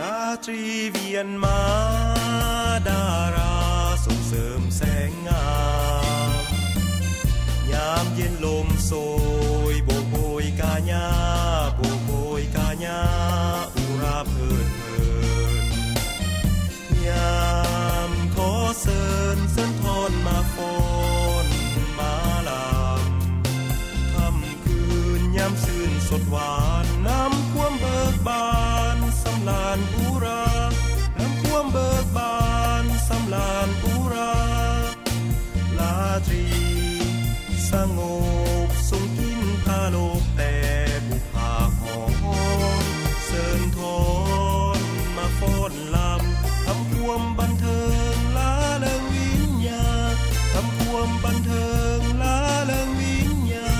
ราตรีเวียนมาดาราส่งเสริมแสงงามยามเย็นลมโซยโบกโบยกาญาโบกโบยกาญาอุราเพลิน สงบทรงกินพาโลกแต่บุพาหอมเสริญทอนมาฟ้อนลำทำควมบันเทิงลาเลิงวิญญาทำควมบันเทิงลาเลิงวิญญา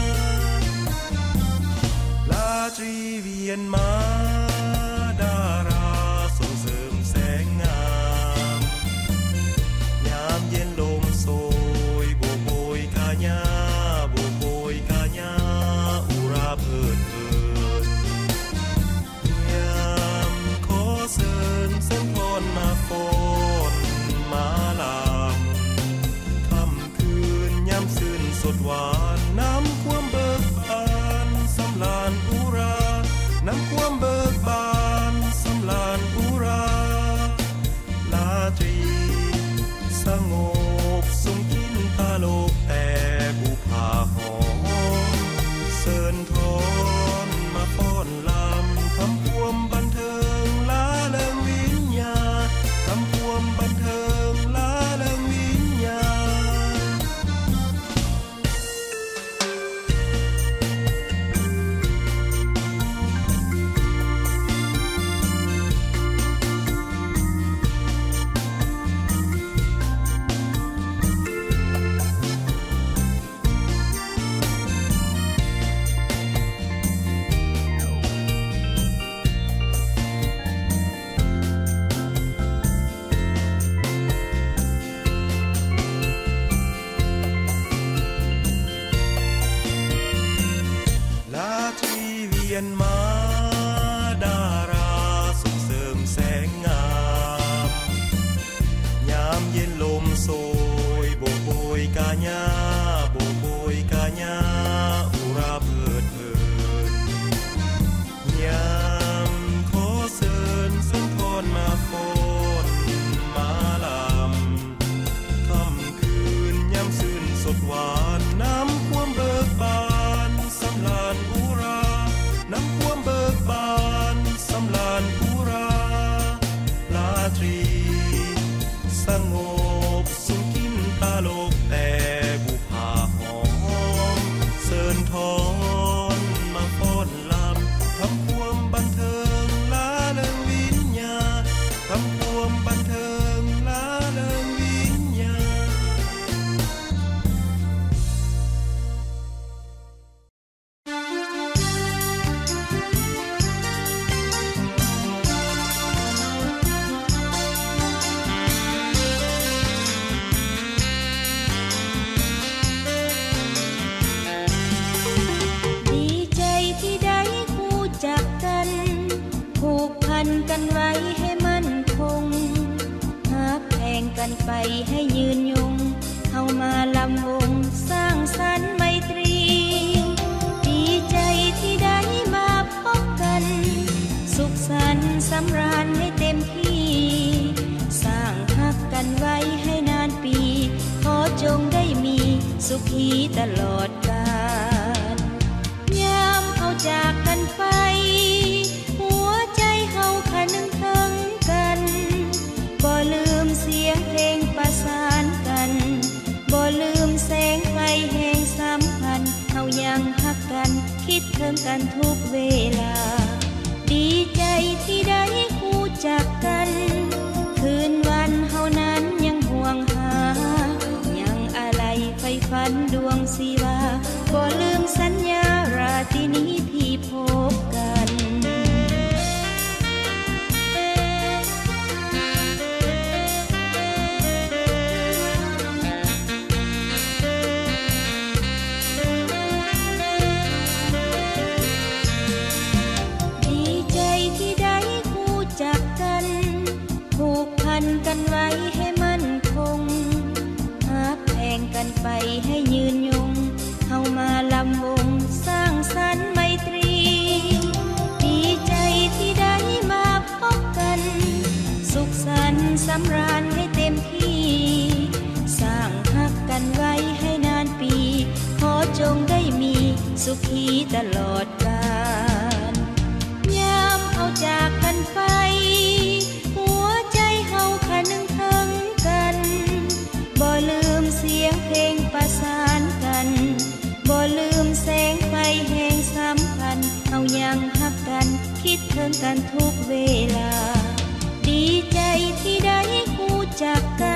ลาตรีเวียนมา สงบสุงกินตาโลกแต่ ให้ยืนยง เข้ามาลำวงสร้างสรรค์ไมตรี ดีใจที่ได้มาพบกัน สุขสันต์สำราญให้เต็มที่ สร้างพักกันไว้ให้นานปี ขอจงได้มีสุขีตลอดกัน คิดถึงกันทุกเวลา ดีใจที่ได้คู่จักกันุขีตลอดกาลยามเอาจากกันไป หัวใจเฮาคะนึงทั้งกัน บ่ลืมเสียงเพลงประสานกัน บ่ลืมแสงไฟแห่งสำคัญเอายังฮักกัน คิดถึงกันทุกเวลา ดีใจที่ได้คู่จักกัน